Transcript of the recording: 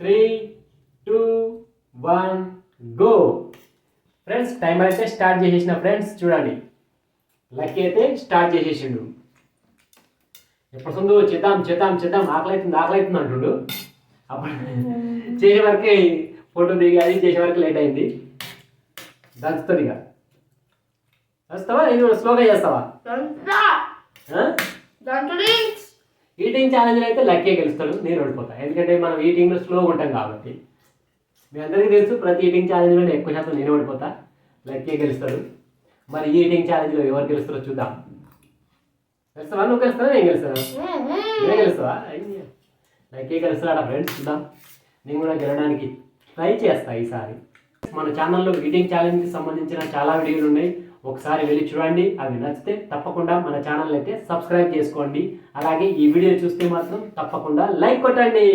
Three two one go friends timer అయితే start చేసేసిన friends చూడండి. లక్కీ అయితే స్టార్ట్ చేసేసిండు. ఎప్పుడు ముందు చేద్దాం చేద్దాం చేద్దాం. ఆకలి అవుతుంది ఆకలి అవుతుంది అంటుండు. అప్పుడు చేసే వరకే ఫోటో దిగి అది చేసే వరకు లేట్ అయింది. దంచుతుంది ఇక. వస్తావా నేను స్లోగా చేస్తావా? ఈటింగ్ ఛాలెంజ్ అయితే లక్కీ గెలుస్తాడు నేను ఓడిపోతా. ఎందుకంటే మనం ఈటింగ్లో స్లోగా ఉంటాం కాబట్టి. మీ అందరికీ తెలుసు ప్రతి ఈటింగ్ ఛాలెంజ్లో ఎక్కువ శాతం నేను ఓడిపోతా. లక్కీ గెలుస్తాడు మరి ఈ ఈటింగ్ ఛాలెంజ్లో ఎవరు గెలుస్తారో చూద్దాం. గెలుస్తావా? నువ్వు గెలుస్తావా? నేను గెలుస్తావా నువ్వే గెలుస్తావా? లక్కీ గెలుస్తాడా ఫ్రెండ్స్ చూద్దాం. నేను కూడా గెలవడానికి ట్రై చేస్తా ఈసారి. మన ఛానల్లో ఈటింగ్ ఛాలెంజ్కి సంబంధించిన చాలా వీడియోలు ఉన్నాయి. ఒకసారి వెళ్ళి చూడండి అవి నచ్చితే తప్పకుండా మన ఛానల్ అయితే సబ్స్క్రైబ్ చేసుకోండి. అలాగే ఈ వీడియో చూస్తే మాత్రం తప్పకుండా లైక్ కొట్టండి.